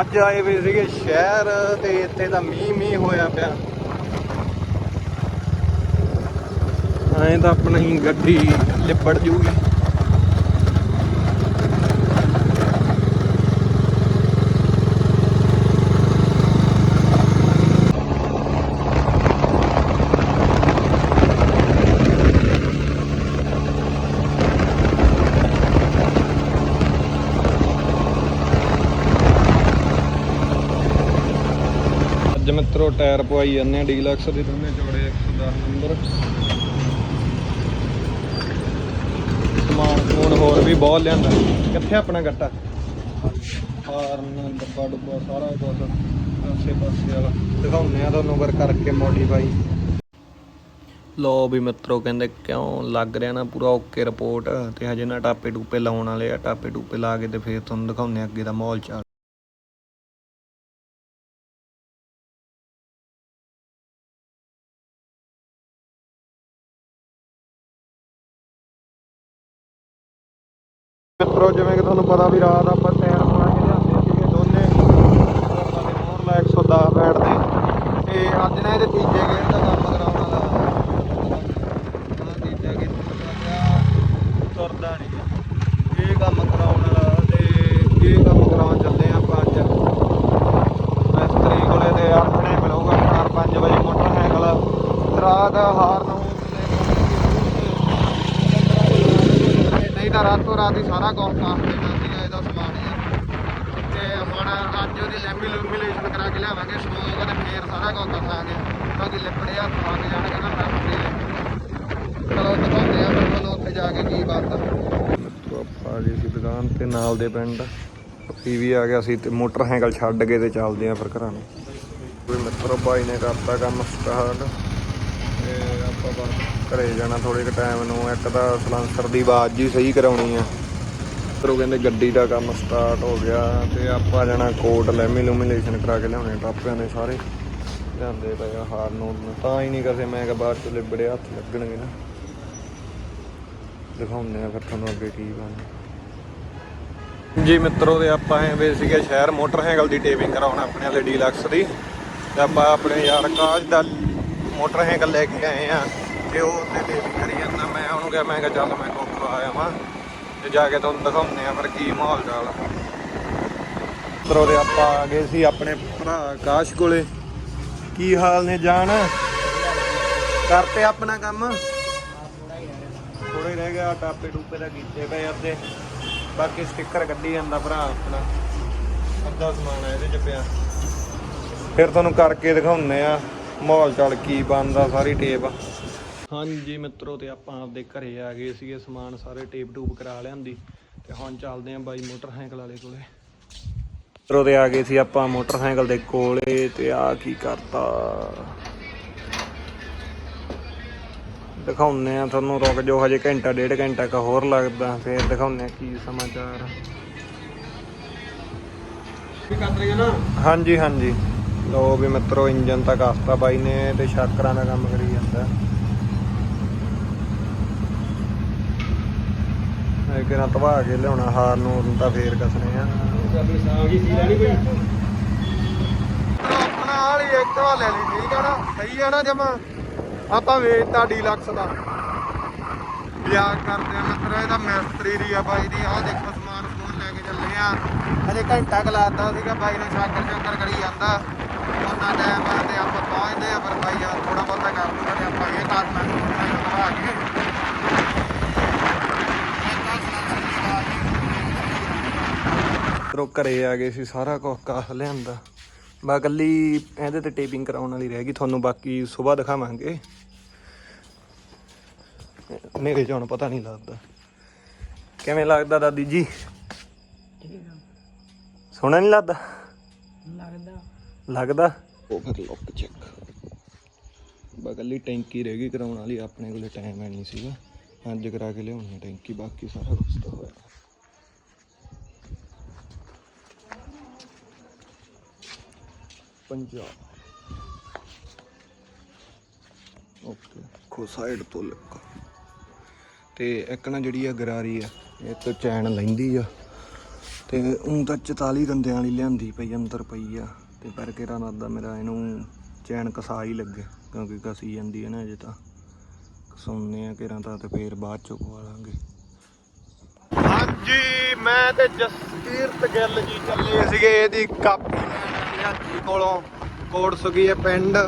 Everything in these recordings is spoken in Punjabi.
ਅੱਜ ਆਏ ਵੀ ਸੀਗੇ ਸ਼ਹਿਰ ਤੇ ਇੱਥੇ ਤਾਂ ਮੀਂਹ ਮੀਂਹ ਹੋਇਆ ਪਿਆ। ਐਂ ਤਾਂ ਆਪਣੀ ਗੱਡੀ ਲਿਪੜ ਜੂਗੀ ਅੱਜ ਮਿੱਤਰੋ ਟਾਇਰ ਪਵਾਈ ਜਾਂਦੇ ਆ, ਡੀਲਕਸ ਦੇ ਦੋਨੇ ਜੋੜੇ 110 ਨੰਬਰ। ਸਮਾਨ ਸਮੂਨ ਹੋਰ ਵੀ ਬਹੁਤ ਲਿਆਂਦਾ। ਕਿੱਥੇ ਆਪਣਾ ਗੱਟਾ? ਹਾਰਨ ਡੱਬਾ ਡੁੱਬਾ ਸਾਰਾ ਕੁਝ ਆਸੇ ਪਾਸੇ ਵਾਲਾ। ਦਿਖਾਉਂਦੇ ਆ ਤੁਹਾਨੂੰ ਵਰ ਕਰਕੇ ਮੋਡੀਫਾਈ ਲੋ ਵੀ ਮਿੱਤਰੋ, ਕਹਿੰਦੇ ਕਿਉਂ ਲੱਗ ਰਿਹਾ ਨਾ ਪੂਰਾ ਓਕੇ ਰਿਪੋਰਟ, ਤੇ ਹਜੇ ਨਾ ਟਾਪੇ ਟੂਪੇ ਲਾਉਣ ਵਾਲੇ ਆ। ਟਾਪੇ ਟੂਪੇ ਲਾ ਕੇ ਤੇ ਫੇਰ ਤੁਹਾਨੂੰ ਦਿਖਾਉਂਦੇ ਆ ਅੱਗੇ ਦਾ ਮਾਹੌਲ ਚਾਲ। ਮਿੱਤਰੋ, ਜਿਵੇਂ ਕਿ ਤੁਹਾਨੂੰ ਪਤਾ ਵੀ ਰਾਤ ਆਪਾਂ ਟਾਇਰ ਬਣਾ ਕੇ ਲਿਆਂਦੇ ਸੀਗੇ ਦੋਨੇ। ਆਪਾਂ ਦੇ ਮੋਰ 110 ਬੈਟ ਦੇ। ਤੇ ਅੱਜ ਨਾ ਇਹਦੇ ਤੀਜੇ ਗੇਅਰ ਦਾ ਕੰਮ ਕਰਾਉਣ ਵਾਲਾ ਆਹ ਤੀਜਾ ਗੇਅਰ ਲੱਗਿਆ ਤੁਰਦਾ ਨਹੀਂ ਇਹ ਕੰਮ ਕਰਾਉਣ ਵਾਲਾ ਤੇ ਇਹ ਕੰਮ ਕਰਾਉਣ ਚੱਲੇ ਆਪਾਂ ਅੱਜ ਮਿਸਤਰੀ ਕੋਲੇ ਤੇ ਆਪਣੇ ਮਿਲੂਗਾ 4-5 ਵਜੇ ਮੋਟਰਸਾਈਕਲ ਰਾਤ ਹਾਰ ਨੂੰ ਨਹੀਂ ਤਾਂ ਸਾਰਾ ਕੰਮ ਕਾਸ ਦੇਣਾ ਸੀਗਾ, ਇਹਦਾ ਸਮਾਨ ਹੀ। ਤੇ ਹੁਣ ਅੱਜ ਉਹਦੀ ਲੈਮੀ ਕਰਾ ਕੇ ਲਿਆਵਾਂਗੇ ਸਮੋਕ ਤੇ ਫੇਰ ਸਾਰਾ ਕੰਮ ਦੱਸਾਂਗੇ ਕਿਉਂਕਿ ਲਿਪੜੇ ਹੱਥ ਲੱਗ ਜਾਣਗੇ ਨਾ ਫੈਕਟਰੀ ਚਲੋ, ਦਿਖਾਉਂਦੇ ਆ ਫਿਰ ਤੁਹਾਨੂੰ ਉੱਥੇ ਜਾ ਕੇ ਕੀ ਬਾਤ ਆਪਾਂ ਆ ਸੀ ਦੁਕਾਨ ਤੇ ਨਾਲ ਦੇ ਪਿੰਡ। ਪੀ ਵੀ ਆ ਗਿਆ ਸੀ ਤੇ ਮੋਟਰਸਾਈਕਲ ਛੱਡ ਕੇ ਤੇ ਚੱਲਦੇ ਆ ਫਿਰ ਘਰਾਂ ਨੂੰ। ਕੋਈ ਮਿੱਤਰੋ ਬਾਈ ਨੇ ਕਰਤਾ ਕੰਮ ਸਟਾਰਟ ਤੇ ਆਪਾਂ ਬਸ ਘਰੇ ਜਾਣਾ ਥੋੜੇ ਕੁ ਟਾਈਮ ਨੂੰ। ਇੱਕ ਤਾਂ ਸਲੰਸਰ ਦੀ ਆਵਾਜ਼ ਜੀ ਸਹੀ ਕਰਾਉਣੀ ਆ। ਫਿਰ ਕਹਿੰਦੇ ਗੱਡੀ ਦਾ ਕੰਮ ਸਟਾਰਟ ਹੋ ਗਿਆ ਤੇ ਆਪਾਂ ਜਾਣਾ ਕੋਟ ਲੈਮੀ ਕਰਾ ਕੇ ਲਿਆਉਣੇ, ਟਾਪਿਆਂ ਦੇ ਸਾਰੇ। ਲਿਆਂਦੇ ਪਏ ਆ ਹਾਰ ਨੂੰ। ਤਾਂ ਹੀ ਨਹੀਂ ਕਸੇ ਮੈਂ ਕਿ ਬਾਅਦ ਚ ਲਿਬੜੇ ਹੱਥ ਲੱਗਣਗੇ ਨਾ। ਦਿਖਾਉਂਦੇ ਆ ਫਿਰ ਤੁਹਾਨੂੰ ਅੱਗੇ ਕੀ ਬਣਦਾ। ਜੀ ਮਿੱਤਰੋ ਦੇ ਆਪਾਂ ਐ ਵੇ ਸੀਗੇ ਸ਼ਹਿਰ ਮੋਟਰਸਾਈਕਲ ਦੀ ਟੇਪਿੰਗ ਕਰਾਉਣ ਆਪਣੇ ਵਾਲੇ ਡੀਲਕਸ ਦੀ। ਤੇ ਆਪਾਂ ਆਪਣੇ ਯਾਰ ਕਾਜ ਦਾ ਮੋਟਰਸਾਈਕਲ ਲੈ ਕੇ ਆਏ ਆ ਤੇ ਉਹ ਉੱਤੇ ਟੇਪਿੰਗ ਕਰੀ ਜਾਂਦਾ। ਮੈਂ ਉਹਨੂੰ ਕਿਹਾ, ਮੈਂ ਕਿਹਾ ਚੱਲ ਮੈਂ ਕੋਲ ਆਇਆ ਵਾਂ। ਤੇ ਜਾ ਕੇ ਤੁਹਾਨੂੰ ਦਿਖਾਉਂਦੇ ਆ ਫਿਰ ਕੀ ਮਾਹੌਲ ਚਾਲ ਆ। ਮਿੱਤਰੋ ਦੇ ਆਪਾਂ ਆ ਗਏ ਸੀ ਆਪਣੇ ਭਰਾ ਆਕਾਸ਼ ਕੋਲੇ। ਕੀ ਹਾਲ ਨੇ ਜਾਣ ਕਰਤੇ ਆਪਣਾ ਕੰਮ? ਥੋੜਾ ਰਹਿ ਗਿਆ, ਟਾਪੇ ਟੂਪੇ ਦਾ ਕੀਤੇ ਪਏ ਅੱਧੇ। ਬਾਕੀ ਸਟicker ਕੱਢੀ ਜਾਂਦਾ ਭਰਾ ਆਪਣਾ। ਅੱਧਾ ਸਮਾਨ ਆ ਇਹਦੇ ਚ ਪਿਆ। ਫਿਰ ਤੁਹਾਨੂੰ ਕਰਕੇ ਦਿਖਾਉਂਦੇ ਆ ਮਾਹੌਲ ਚਾਲ ਕੀ ਬਣਦਾ, ਸਾਰੀ ਟੇਪ ਹਾਂਜੀ ਮਿੱਤਰੋ ਤੇ ਆਪਾਂ ਆਪਦੇ ਘਰੇ ਆ ਗਏ ਸੀਗੇ ਸਮਾਨ ਸਾਰੇ ਟੇਪ ਟੂਪ ਕਰਾ ਲਿਆਂਦੀ ਤੇ ਹੁਣ ਚੱਲਦੇ ਆਂ ਬਾਈ ਮੋਟਰਸਾਈਕਲ ਵਾਲੇ ਕੋਲੇ। ਮਿੱਤਰੋ ਤੇ ਆ ਗਏ ਸੀ ਆਪਾਂ ਮੋਟਰਸਾਈਕਲ ਦੇ ਕੋਲੇ ਤੇ ਆ ਕੀ ਕਰਤਾ? ਦਿਖਾਉਂਦੇ ਆ ਤੁਹਾਨੂੰ ਰੁਕ ਜਾਓ ਹਜੇ ਘੰਟਾ ਡੇਢ ਘੰਟਾ ਕ ਹੋਰ ਲੱਗਦਾ ਫੇਰ ਦਿਖਾਉਂਦੇ ਆ ਕੀ ਸਮਾਚਾਰ। ਵੀ ਕਰ ਰਹੇ ਨਾ? ਹਾਂਜੀ ਹਾਂਜੀ। ਲੋ ਵੀ ਮਿੱਤਰੋ ਇੰਜਨ ਤਾਂ ਕਸਤਾ ਬਾਈ ਨੇ ਤੇ ਸ਼ਾਕਰਾਂ ਦਾ ਕੰਮ ਕਰੀ ਜਾਂਦਾ। ਕਿਹਨਾਂ ਤਵਾ ਕੇ ਲਿਆਉਣਾ, ਹਾਰ ਨੂੰ ਤਾਂ ਫੇਰ ਕਸਨੇ ਆ। ਆਪਣਾ ਵਾਲੀ ਇੱਕ ਲੈ ਲਈ, ਠੀਕ ਆ ਨਾ? ਸਹੀ ਆ ਨਾ ਜਮਾ? ਆਪਾਂ ਵੇਚਤਾ ਡੀਲਕਸ ਦਾ। ਵਿਆਹ ਕਰਦੇ ਆ ਮਿੱਤਰੋ ਇਹਦਾ ਮਿਸਤਰੀ ਦੀ ਆ ਬਾਈ ਦੀ। ਆਹ ਦੇਖੋ ਸਮਾਨ ਸਮੂਨ ਲੈ ਕੇ ਚੱਲੇ ਆ। ਹਜੇ ਘੰਟਾ ਕਲਾਤਾ ਸੀਗਾ, ਬਾਈ ਨੇ ਸ਼ਾਕਰ ਸ਼ਾਕਰ ਕਰੀ ਜਾਂਦਾ। ਉਹਨਾਂ ਟਾਈਮ ਆ ਤੇ ਆਪਾਂ ਪਹੁੰਚਦੇ ਆ, ਪਰ ਬਾਈ ਆ ਥੋੜਾ ਬਹੁਤਾ ਕਰ ਦੂੰਗਾ ਆਪਾਂ ਇਹ ਕਰਨਾ ਆ ਕੇ। ਰੋ ਘਰੇ ਆ ਗਏ ਸੀ ਸਾਰਾ ਕੁਝ ਕਾਹ ਲਿਆਂਦਾ। ਬਾ ਕੱਲੀ ਇਹਦੇ ਤੇ ਟੇਪਿੰਗ ਕਰਾਉਣ ਵਾਲੀ ਰਹਿ ਗਈ ਤੁਹਾਨੂੰ ਬਾਕੀ ਸਵੇਰ ਦਿਖਾਵਾਂਗੇ। ਮੇਰੇ ਚ ਹੁਣ ਪਤਾ ਨਹੀਂ ਲੱਗਦਾ। ਕਿਵੇਂ ਲੱਗਦਾ ਦਾਦੀ ਜੀ? ਸੋਹਣਾ ਨਹੀਂ ਲੱਗਦਾ? ਲੱਗਦਾ। ਲੱਗਦਾ? ਉਹ ਫਿਰ ਲੁੱਕ ਚੈੱਕ ਬਗਲੀ ਟੈਂਕੀ ਰਹਿ ਗਈ ਕਰਾਉਣ ਵਾਲੀ ਆਪਣੇ ਕੋਲੇ ਟਾਈਮ ਹੈ ਨਹੀਂ ਸੀਗਾ। ਅੱਜ ਕਰਾ ਕੇ ਲਿਆਉਣੀ ਹੈ ਟੈਂਕੀ ਬਾਕੀ ਸਾਰਾ ਕੁਝ ਤਾਂ ਹੋਇਆ। ਪੰਜਾਬ ਓਕੇ ਖੋ ਸਾਈਡ ਤੋਂ ਲੱਗਾ ਤੇ ਇੱਕ ਨਾ ਜਿਹੜੀ ਆ ਗਰਾਰੀ ਆ ਇਹ ਤੋਂ ਚੈਨ ਲੈਂਦੀ ਆ ਤੇ ਉਂ ਤਾਂ 44 ਦੰਦਿਆਂ ਵਾਲੀ ਲਿਆਂਦੀ ਪਈ ਅੰਦਰ ਪਈ ਆ ਤੇ ਪਰ ਕਿਹੜਾ ਦਾ ਮੇਰਾ ਇਹਨੂੰ ਚੈਨ ਕਸਾ ਹੀ ਲੱਗੇ。ਕਿਉਂਕਿ ਕਸੀ ਜਾਂਦੀ ਹੈ ਨਾ ਅਜੇ ਤਾਂ ਕਸਾਉਂਦੇ ਆ ਕਿਰਾਂ ਤਾਂ ਤੇ ਫੇਰ ਬਾਅਦ ਚੋਂ ਪਵਾ ਲਾਂਗੇ ਹਾਂਜੀ ਮੈਂ ਤੇ ਜਸਕੀਰਤ ਗਿੱਲ ਜੀ ਚੱਲੇ ਸੀਗੇ ਇਹਦੀ ਕਾਪੀ ਕੋਲੋਂ ਕੋਟ ਸੁਗੀਏ ਪਿੰਡ।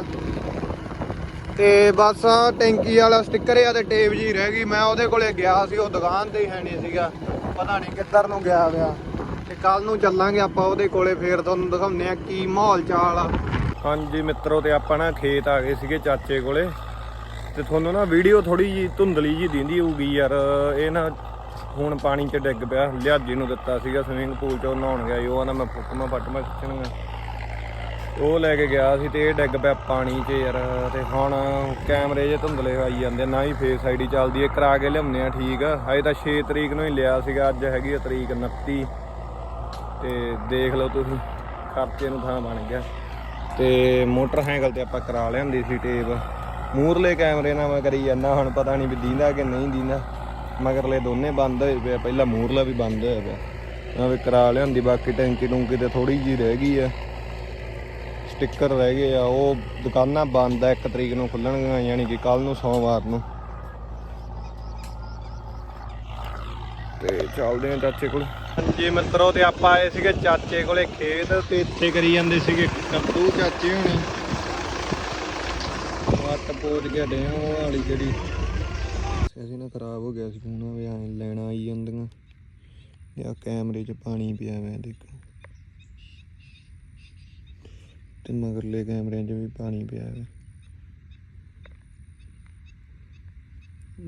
ਤੇ ਬਸ ਟੈਂਕੀ ਵਾਲਾ ਸਟicker ਆ ਤੇ ਟੇਪ ਜੀ ਰਹਿ ਗਈ। ਮੈਂ ਉਹਦੇ ਕੋਲੇ ਗਿਆ ਸੀ, ਉਹ ਦੁਕਾਨ ਤੇ ਹੀ ਹੈ ਨਹੀਂ ਸੀਗਾ। ਪਤਾ ਨਹੀਂ ਕਿੱਧਰ ਨੂੰ ਗਿਆ ਹੋਇਆ। ਤੇ ਕੱਲ ਨੂੰ ਚੱਲਾਂਗੇ ਆਪਾਂ ਉਹਦੇ ਕੋਲੇ, ਫੇਰ ਤੁਹਾਨੂੰ ਦਿਖਾਉਂਦੇ ਆ ਕੀ ਮਾਹੌਲ ਚਾਲ ਆ। ਹਾਂਜੀ ਮਿੱਤਰੋ, ਤੇ ਆਪਾਂ ਨਾ ਖੇਤ ਆ ਗਏ ਸੀਗੇ ਚਾਚੇ ਕੋਲੇ। ਤੇ ਤੁਹਾਨੂੰ ਨਾ ਵੀਡੀਓ ਥੋੜੀ ਜੀ ਧੁੰਦਲੀ ਜੀ ਦਿੰਦੀ ਹੋਊਗੀ ਯਾਰ। ਇਹ ਨਾ ਹੁਣ ਪਾਣੀ 'ਚ ਡਿੱਗ ਪਿਆ, ਲਿਆਜੀ ਨੂੰ ਦਿੱਤਾ ਸੀਗਾ ਸਵਿਮਿੰਗ ਪੂਲ 'ਚ, ਉਹ ਨਹਾਉਣ ਗਿਆ ਸੀ। ਉਹ ਮੈਂ ਫੁੱਟਮਾ ਫੱਟਮਾ ਖਿੱਚਣਗਾ ਉਹ ਲੈ ਕੇ ਗਿਆ ਸੀ ਤੇ ਇਹ ਡਿੱਗ ਪਿਆ ਪਾਣੀ 'ਚ ਯਾਰ ਤੇ ਹੁਣ ਕੈਮਰੇ ਜੇ ਧੁੰਦਲੇ ਆਈ ਜਾਂਦੇ ਨਾ ਹੀ ਫੇਸ ਆਈਡੀ ਚੱਲਦੀ ਹੈ। ਕਰਾ ਕੇ ਲਿਆਉਂਦੇ ਆ ਠੀਕ। ਆ ਹਜੇ ਤਾਂ 6 ਤਰੀਕ ਨੂੰ ਹੀ ਲਿਆ ਸੀਗਾ ਅੱਜ ਹੈਗੀ ਆ ਤਰੀਕ 29 ਤੇ ਦੇਖ ਲਓ ਤੁਸੀਂ ਖਰਚੇ ਨੂੰ ਥਾਂ ਬਣ ਗਿਆ। ਤੇ ਮੋਟਰਸਾਈਕਲ ਤੇ ਆਪਾਂ ਕਰਾ ਲਿਆਂਦੀ ਸੀ ਟੇਪ। ਮੂਰਲੇ ਕੈਮਰੇ ਨਾਲ ਮੈਂ ਕਰੀ ਜਾਂਦਾ ਹੁਣ ਪਤਾ ਨਹੀਂ ਵੀ ਦੀਂਦਾ ਕਿ ਨਹੀਂ ਦੀਂਦਾ। ਮਗਰਲੇ ਦੋਨੇ ਬੰਦ ਹੋਏ ਪਏ ਆ, ਪਹਿਲਾਂ ਮੂਰਲਾ ਵੀ ਬੰਦ ਹੋਇਆ ਪਿਆ। ਮੈਂ ਵੀ ਕਰਾ ਲਿਆਂਦੀ ਬਾਕੀ ਟੈਂਕੀ ਟੁੰਕੀ ਤੇ ਥੋੜੀ ਜੀ ਰਹਿ ਗਈ ਆ। ਸਟicker ਰਹਿ ਗਏ ਆ ਉਹ ਦੁਕਾਨਾਂ ਬੰਦ ਆ 1 ਤਰੀਕ ਨੂੰ ਖੁੱਲਣਗੀਆਂ ਯਾਨੀ ਕਿ ਕੱਲ ਨੂੰ ਸੋਮਵਾਰ ਨੂੰ। ਤੇ ਚੱਲਦੇ ਆ ਚਾਚੇ ਕੋਲ। ਹਾਂਜੀ ਮਿੱਤਰੋ ਤੇ ਆਪਾਂ ਆਏ ਸੀਗੇ ਚਾਚੇ ਕੋਲੇ ਖੇਤ ਤੇ ਇੱਥੇ ਕਰੀ ਜਾਂਦੇ ਸੀਗੇ ਕੱਦੂ ਚਾਚੇ ਹੋਣੀ। ਵੱਟ ਪੋਚ ਕੇ ਡੇ ਉਹ ਵਾਲੀ ਜਿਹੜੀ। ਅਸੀਂ ਨਾ ਖਰਾਬ ਹੋ ਗਿਆ ਸੀ ਫੋਨ ਵੀ ਐਂ ਲੈਣਾ ਆਈ ਜਾਂਦੀਆਂ। ਆ ਕੈਮਰੇ 'ਚ ਪਾਣੀ ਪਿਆ ਹੋਇਆ ਦੇਖੋ। ਤੇ ਮਗਰਲੇ ਕੈਮਰਿਆਂ 'ਚ ਵੀ ਪਾਣੀ ਪਿਆ ਹੋਇਆ।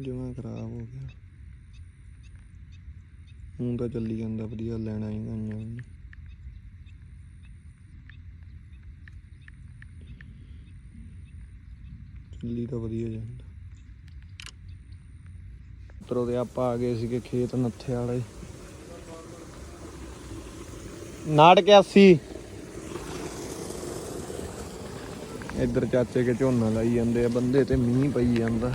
ਜਮਾ ਖਰਾਬ ਹੋ ਗਿਆ। ਹੁਣ ਤਾਂ ਚੱਲੀ ਜਾਂਦਾ ਵਧੀਆ, ਲੈਣਾ ਹੀ ਗਾਈਆਂ ਨੇ ਚੱਲੀ ਤਾਂ ਵਧੀਆ ਜਾਂਦਾ। ਤਰੋ ਦੇ ਆਪਾਂ ਆ ਗਏ ਸੀਗੇ ਖੇਤ ਨੱਥੇ ਵਾਲੇ। ਨਾੜ 81 ਇੱਧਰ ਚਾਚੇ ਕੇ ਝੋਨਾ ਲਾਈ ਜਾਂਦੇ ਆ, ਬੰਦੇ ਤੇ ਮੀਂਹ ਪਈ ਜਾਂਦਾ।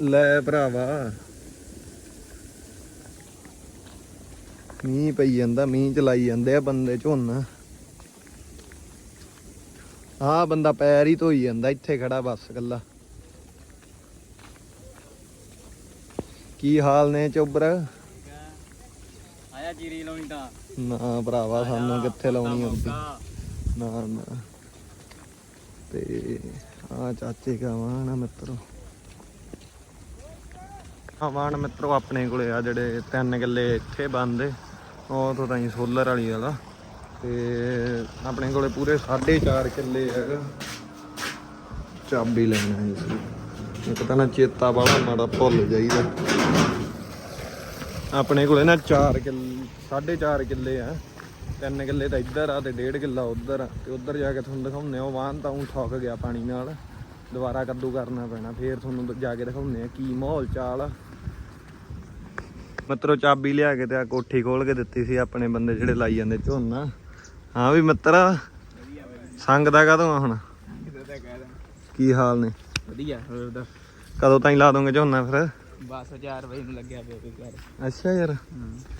ਲੈ ਭਰਾਵਾ। ਮੀਂਹ ਪਈ ਜਾਂਦਾ, ਮੀਂਹ ਚਲਾਈ ਜਾਂਦੇ ਆ ਬੰਦੇ ਝੋਨਾ। ਆਹ ਬੰਦਾ ਪੈਰ ਹੀ ਧੋਈ ਜਾਂਦਾ, ਇੱਥੇ ਖੜਾ ਬਸ ਗੱਲਾ ਕੀ ਹਾਲ ਨੇ ਚੋਬਰ? ਆਇਆ ਜੀਰੀ ਲਾਉਣੀ ਤਾਂ। ਨਾ ਭਰਾਵਾ ਸਾਨੂੰ ਕਿੱਥੇ ਲਾਉਣੀ ਹੁੰਦੀ ਨਾ ਨਾ। ਤੇ ਆ ਚਾਚੇ ਕਾ ਵਾਣ ਮਿੱਤਰੋ। ਆ ਵਾਣ ਮਿੱਤਰੋ ਆਪਣੇ ਕੋਲੇ ਆ ਜਿਹੜੇ ਤਿੰਨ ਕਿੱਲੇ ਇੱਥੇ ਬੰਦੇ ਉਹ ਤੋਂ ਤਾਂ ਸੋਲਰ ਵਾਲੀ ਵਾਲਾ। ਤੇ ਆਪਣੇ ਕੋਲੇ ਪੂਰੇ 4.5 ਕਿੱਲੇ ਹੈਗਾ ਚਾਬੀ ਲੈਣਾ ਹੈ ਇੱਕ ਤਾਂ ਨਾ ਚੇਤਾ ਬਾਲਾ ਮਾੜਾ ਭੁੱਲ ਜਾਈਦਾ। ਆਪਣੇ ਕੋਲੇ ਨਾ 4 ਕਿੱਲੇ 4.5 ਕਿੱਲੇ ਆ। ਤਿੰਨ ਕਿੱਲੇ ਤਾਂ ਇੱਧਰ ਆ ਤੇ ਡੇਢ ਕਿੱਲਾ ਉੱਧਰ ਆ। ਤੇ ਉੱਧਰ ਜਾ ਕੇ ਤੁਹਾਨੂੰ ਦਿਖਾਉਂਦੇ ਆ ਉਹ ਵਾਹਨ ਤਾਂ ਉਹ ਥੱਕ ਗਿਆ ਪਾਣੀ ਨਾਲ। ਦੁਬਾਰਾ ਕੱਦੂ ਕਰਨਾ ਪੈਣਾ ਫੇਰ ਤੁਹਾਨੂੰ ਜਾ ਕੇ ਦਿਖਾਉਂਦੇ ਆ ਕੀ ਮਾਹੌਲ ਚਾਲ ਆ। ਮਿੱਤਰੋ ਚਾਬੀ ਲਿਆ ਕੇ ਤੇ ਆ ਕੋਠੀ ਖੋਲ ਕੇ ਦਿੱਤੀ ਸੀ ਆਪਣੇ ਬੰਦੇ ਜਿਹੜੇ ਲਾਈ ਜਾਂਦੇ ਝੋਨਾ। ਹਾਂ ਵੀ ਮਿੱਤਰਾ ਸੰਗ ਦਾ ਕਦੋਂ ਆ ਹੁਣ? ਕੀ ਹਾਲ ਨੇ? ਵਧੀਆ ਹੋਰ ਦਾ ਕਦੋਂ ਤਾਈਂ ਲਾ ਦੋਗੇ ਝੋਨਾ ਫਿਰ? ਬਸ 4 ਵਜੇ ਨੂੰ ਲੱਗਿਆ ਪਿਆ ਕੋਈ ਘਰ। ਅੱਛਾ ਯਾਰ।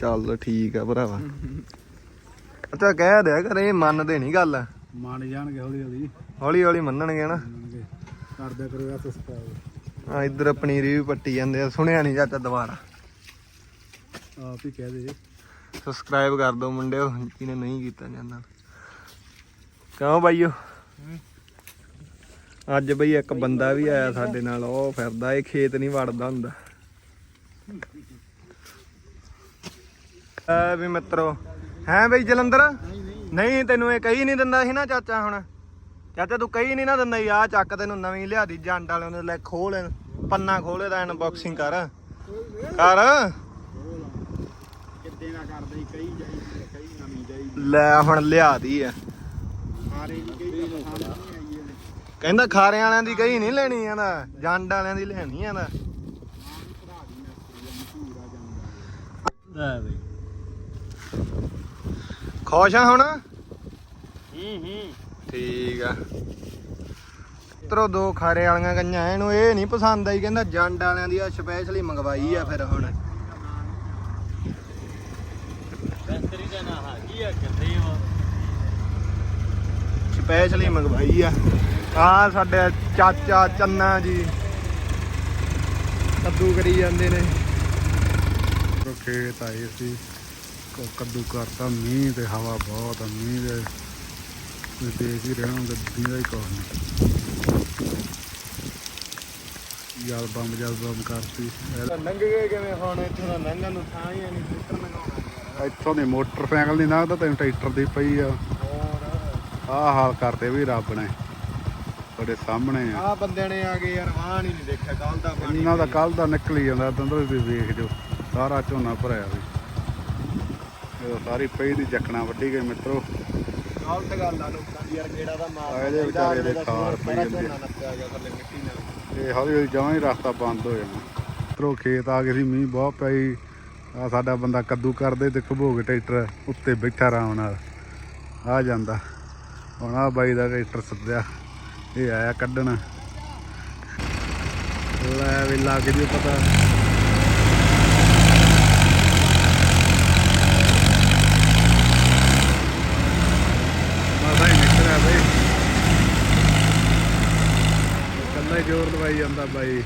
ਚੱਲ ਠੀਕ ਆ ਭਰਾਵਾ। ਅੱਛਾ ਕਹਿ ਦਿਆ ਕਰ ਇਹ ਮੰਨਦੇ ਨਹੀਂ ਗੱਲ। ਮੰਨ ਜਾਣਗੇ ਹੌਲੀ ਹੌਲੀ। ਹੌਲੀ ਹੌਲੀ ਮੰਨਣਗੇ ਨਾ। ਕਰਦਾ ਕਰੋ ਆ ਸਬਸਕ੍ਰਾਈਬ ਆ ਇੱਧਰ ਪਨੀਰੀ ਵੀ ਪੱਟੀ ਜਾਂਦੇ ਆ ਸੁਣਿਆ ਨਹੀਂ ਚਾਚਾ ਦੁਬਾਰਾ। ਆਪ ਹੀ ਕਹਿ ਦੇ। ਸਬਸਕ੍ਰਾਈਬ ਕਰ ਦਿਓ ਮੁੰਡਿਓ ਜਿਹਨੇ ਨਹੀਂ ਕੀਤਾ ਜਾਂਦਾ ਕਿਉਂ ਬਾਈਓ? ਅੱਜ ਬਈ ਇੱਕ ਬੰਦਾ ਵੀ ਆਇਆ ਸਾਡੇ ਨਾਲ ਉਹ ਫਿਰਦਾ ਇਹ ਖੇਤ ਨਹੀਂ ਵੜਦਾ ਹੁੰਦਾ। ਐ ਵੀ ਮਿੱਤਰੋ ਹੈ ਬਈ ਜਲੰਧਰ? ਨਹੀਂ ਤੈਨੂੰ ਇਹ ਕਹੀ ਨਹੀਂ ਦਿੰਦਾ ਸੀ ਨਾ ਚਾਚਾ ਹੁਣ। ਚਾਚਾ ਤੂੰ ਕਹੀ ਨਹੀਂ ਨਾ ਦਿੰਦਾ ਆ ਚੱਕ ਤੈਨੂੰ ਨਵੀਂ ਲਿਆਦੀ ਜੰਡ ਵਾਲਿਆਂ ਨੇ ਲੈ ਖੋਲ ਪੰਨਾ ਖੋਲੇ ਦਾ ਅਨਬਾਕਸਿੰਗ ਕਰ। ਕਰ। ਕਿੱਦੇ ਨਾ ਕਰਦੇ ਕਈ ਜਾਈ ਕਈ ਨਵੀਂ ਜਾਈ ਲੈ ਹੁਣ ਲਿਆਦੀ ਆ। ਦੀ ਕਈ ਇਹਨੇ। ਕਹਿੰਦਾ ਖਾਰਿਆਂ ਵਾਲਿਆਂ ਦੀ ਕਹੀ ਨਹੀਂ ਲੈਣੀ ਆਂਦਾ ਜੰਡ ਵਾਲਿਆਂ ਦੀ ਲੈਣੀ ਆਂਦਾ ਲੈ ਬਈ। ਖੁਸ਼ ਆ ਹੁਣ? ਹੂੰ ਹੂੰ। ਠੀਕ ਆ। ਮਿੱਤਰੋ ਦੋ ਖਾਰੇ ਵਾਲੀਆਂ ਗਈਆਂ ਇਹਨੂੰ ਇਹ ਨਹੀਂ ਪਸੰਦ ਆਈ ਕਹਿੰਦਾ ਜੰਡ ਵਾਲਿਆਂ ਦੀ ਆ ਸਪੈਸ਼ਲੀ ਮੰਗਵਾਈ ਆ ਫਿਰ ਹੁਣ। ਬੈਸਤਰੀ ਦਾ ਨਾ ਹੈਗੀ ਆ ਕਿੱਥੇ ਹੋ ਸਪੈਸ਼ਲੀ ਮੰਗਵਾਈ ਆ। ਆ ਸਾਡੇ ਚਾਚਾ ਚੰਨਾ ਜੀ। ਕੱਦੂ ਕਰੀ ਜਾਂਦੇ ਨੇ। ਖੇਤ ਆਏ ਸੀ। ਕੱਦੂ ਕਰਤਾ ਮੀਂਹ ਤੇ ਹਵਾ ਬਹੁਤ ਆ ਮੀਂਹ ਦੇ ਤੁਸੀਂ ਦੇਖ ਹੀ ਰਹੇ ਹੋ ਗੱਡੀ ਦਾ ਹੀ ਕੰਮ ਯਾਰ ਬੰਬ ਜਲ ਬੰਬ ਕਰਤੀ। ਲੰਘ ਗਏ ਕਿਵੇਂ ਹੁਣ? ਇੱਥੋਂ ਦਾ ਲੰਘਣ ਨੂੰ ਥਾਂ ਹੀ ਨਹੀਂ ਸਕੂਟਰ ਲੰਘਾਉਣਾ ਇੱਥੋਂ ਦੀ ਮੋਟਰਸਾਈਕਲ ਨਹੀਂ ਲੰਘਦਾ ਤੈਨੂੰ ਟਰੈਕਟਰ ਦੀ ਪਈ ਆ। ਆਹ ਹਾਲ ਕਰਤੇ ਵੀ ਰੱਬ ਨੇ ਬੜੇ ਸਾਹਮਣੇ ਆ। ਆ ਬੰਦਿਆਂ ਨੇ ਆ ਕੇ ਯਾਰ ਵਾਹਣ ਹੀ ਨਹੀਂ ਦੇਖਿਆ ਕੱਲ ਦਾ ਪਾਣੀ ਇਹਨਾਂ ਦਾ ਕੱਲ ਦਾ ਨਿਕਲੀ ਜਾਂਦਾ ਤੰਦਰ ਵੀ ਵੇਖ ਜੋ ਸਾਰਾ ਝੋਨਾ ਭਰਿਆ ਵੀ। ਇਹ ਸਾਰੀ ਪਈ ਦੀ ਜੱਕਣਾ ਵੱਢੀ ਗਈ ਮਿੱਤਰੋ। ਗਲਤ ਗੱਲ ਆ ਲੋਕਾਂ ਦੀ ਯਾਰ ਗੇੜਾ ਦਾ ਮਾਰ ਇਹਦੇ ਵਿਚਾਰੇ ਦੇ ਖਾਰ ਪਈ ਜਾਂਦੇ। ਇਹ ਹੌਲੀ ਹੌਲੀ ਜਮਾਂ ਹੀ ਰਸਤਾ ਬੰਦ ਹੋ ਜਾਣਾ। ਮਿੱਤਰੋ ਖੇਤ ਆ ਗਏ ਸੀ ਮੀਂਹ ਬਹੁਤ ਪਈ। ਆ ਸਾਡਾ ਬੰਦਾ ਕੱਦੂ ਕਰਦੇ ਤੇ ਘਬੋਗ ਟਰੈਕਟਰ ਉੱਤੇ ਬੈਠਾ ਆਰਾਮ ਨਾਲ। ਆ ਜਾਂਦਾ। ਹੁਣ ਆ ਬਾਈ ਦਾ ਟਰੈਕਟਰ ਸੱਦਿਆ। ਇਹ ਆਇਆ ਕੱਢਣ। ਲੈ ਵੀ ਲੱਗ ਜੀ ਪਤਾ ਮਸਾ ਹੀ ਨਿਕਲਿਆ ਬਈ ਕੱਲਾ ਹੀ ਜ਼ੋਰ ਦਵਾਈ ਜਾਂਦਾ ਬਾਈ।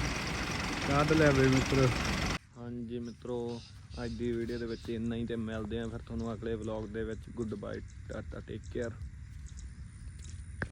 ਕੱਢ ਲੈ ਬਈ ਮਿੱਤਰ? ਹਾਂਜੀ ਮਿੱਤਰੋ, ਅੱਜ ਦੀ ਵੀਡੀਓ ਦੇ ਵਿੱਚ ਇੰਨਾ ਹੀ ਤੇ ਮਿਲਦੇ ਆਂ ਫਿਰ ਤੁਹਾਨੂੰ ਅਗਲੇ ਵਲੌਗ ਦੇ ਵਿੱਚ। Good bye tata take care